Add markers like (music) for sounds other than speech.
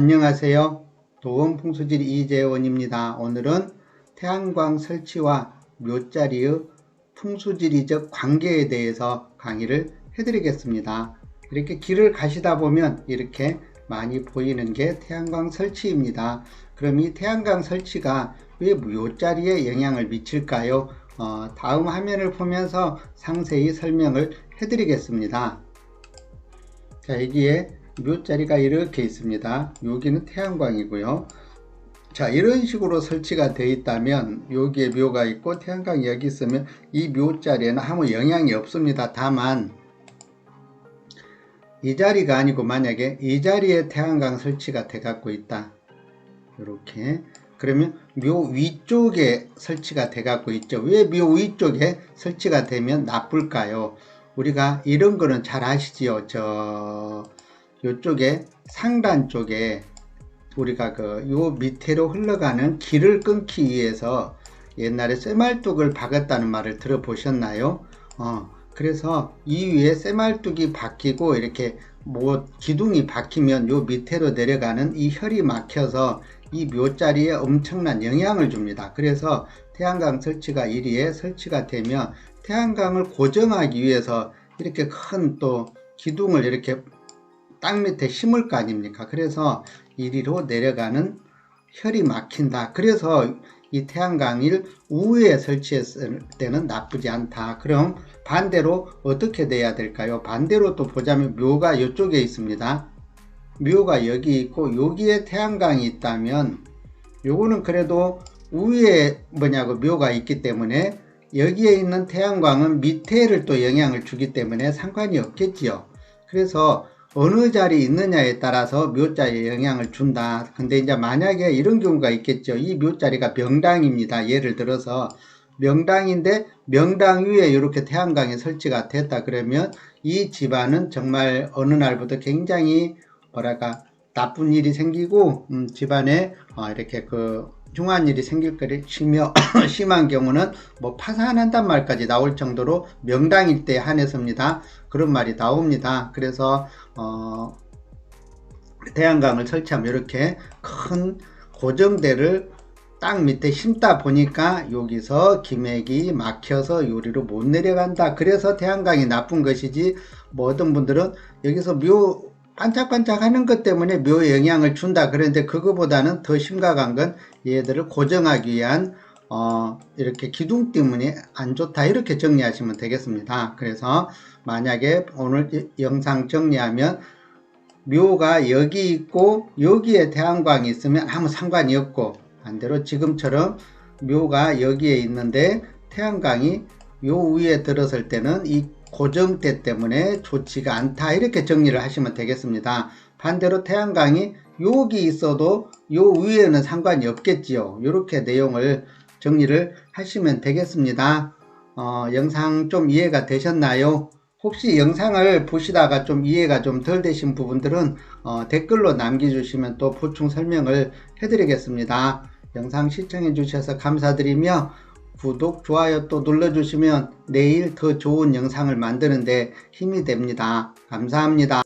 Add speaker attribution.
Speaker 1: 안녕하세요. 도원풍수질 이재원입니다. 오늘은 태양광 설치와 묘자리의 풍수지리적 관계에 대해서 강의를 해드리겠습니다. 이렇게 길을 가시다 보면 이렇게 많이 보이는 게 태양광 설치입니다. 그럼 이 태양광 설치가 왜 묘자리에 영향을 미칠까요? 어, 다음 화면을 보면서 상세히 설명을 해드리겠습니다. 자, 여기에 묘자리가 이렇게 있습니다. 여기는 태양광이고요. 자, 이런 식으로 설치가 되어 있다면 여기에 묘가 있고 태양광이 여기 있으면 이 묘자리에는 아무 영향이 없습니다. 다만 이 자리가 아니고 만약에 이 자리에 태양광 설치가 돼 갖고 있다. 이렇게 그러면 묘 위쪽에 설치가 돼 갖고 있죠. 왜 묘 위쪽에 설치가 되면 나쁠까요? 우리가 이런 거는 잘 아시지요. 저 요쪽에 상단 쪽에 우리가 그 요 밑으로 흘러가는 길을 끊기 위해서 옛날에 쇠말뚝을 박았다는 말을 들어보셨나요? 어, 그래서 이 위에 쇠말뚝이 박히고 이렇게 뭐 기둥이 박히면 요 밑으로 내려가는 이 혈이 막혀서 이 묘자리에 엄청난 영향을 줍니다. 그래서 태양광 설치가 1위에 설치가 되면 태양광을 고정하기 위해서 이렇게 큰 또 기둥을 이렇게 땅 밑에 심을 거 아닙니까? 그래서 이리로 내려가는 혈이 막힌다. 그래서 이 태양광을 우회에 설치했을 때는 나쁘지 않다. 그럼 반대로 어떻게 돼야 될까요? 반대로 또 보자면 묘가 이쪽에 있습니다. 묘가 여기 있고 여기에 태양광이 있다면 요거는 그래도 우위에 뭐냐고 묘가 있기 때문에 여기에 있는 태양광은 밑에를 또 영향을 주기 때문에 상관이 없겠지요. 그래서 어느 자리에 있느냐에 따라서 묘자리에 영향을 준다. 근데 이제 만약에 이런 경우가 있겠죠. 이 묘자리가 명당입니다. 예를 들어서 명당인데 명당 위에 이렇게 태양광이 설치가 됐다 그러면 이 집안은 정말 어느 날부터 굉장히 뭐랄까 나쁜 일이 생기고 음, 집안에 어, 이렇게 그 흉한 일이 생길 것이며 (coughs) 심한 경우는 뭐 파산한단 말까지 나올 정도로 명당일 때 한해서입니다. 그런 말이 나옵니다. 그래서 어, 태양광을 설치하면 이렇게 큰 고정대를 땅 밑에 심다 보니까 여기서 기맥이 막혀서 요리로 못 내려간다. 그래서 태양광이 나쁜 것이지 뭐 어떤 분들은 여기서 묘 반짝반짝 하는 것 때문에 묘 영향을 준다. 그런데 그거보다는 더 심각한 건 얘들을 고정하기 위한 어, 이렇게 기둥 때문에 안 좋다. 이렇게 정리하시면 되겠습니다. 그래서 만약에 오늘 영상 정리하면 묘가 여기 있고 여기에 태양광이 있으면 아무 상관이 없고 반대로 지금처럼 묘가 여기에 있는데 태양광이 요 위에 들었을 때는 이 고정대 때문에 좋지가 않다. 이렇게 정리를 하시면 되겠습니다. 반대로 태양광이 여기 있어도 요 위에는 상관이 없겠지요. 이렇게 내용을 정리를 하시면 되겠습니다. 어, 영상 좀 이해가 되셨나요? 혹시 영상을 보시다가 좀 이해가 좀 덜 되신 부분들은 어, 댓글로 남겨주시면 또 보충 설명을 해드리겠습니다. 영상 시청해 주셔서 감사드리며 구독, 좋아요 또 눌러주시면 내일 더 좋은 영상을 만드는데 힘이 됩니다. 감사합니다.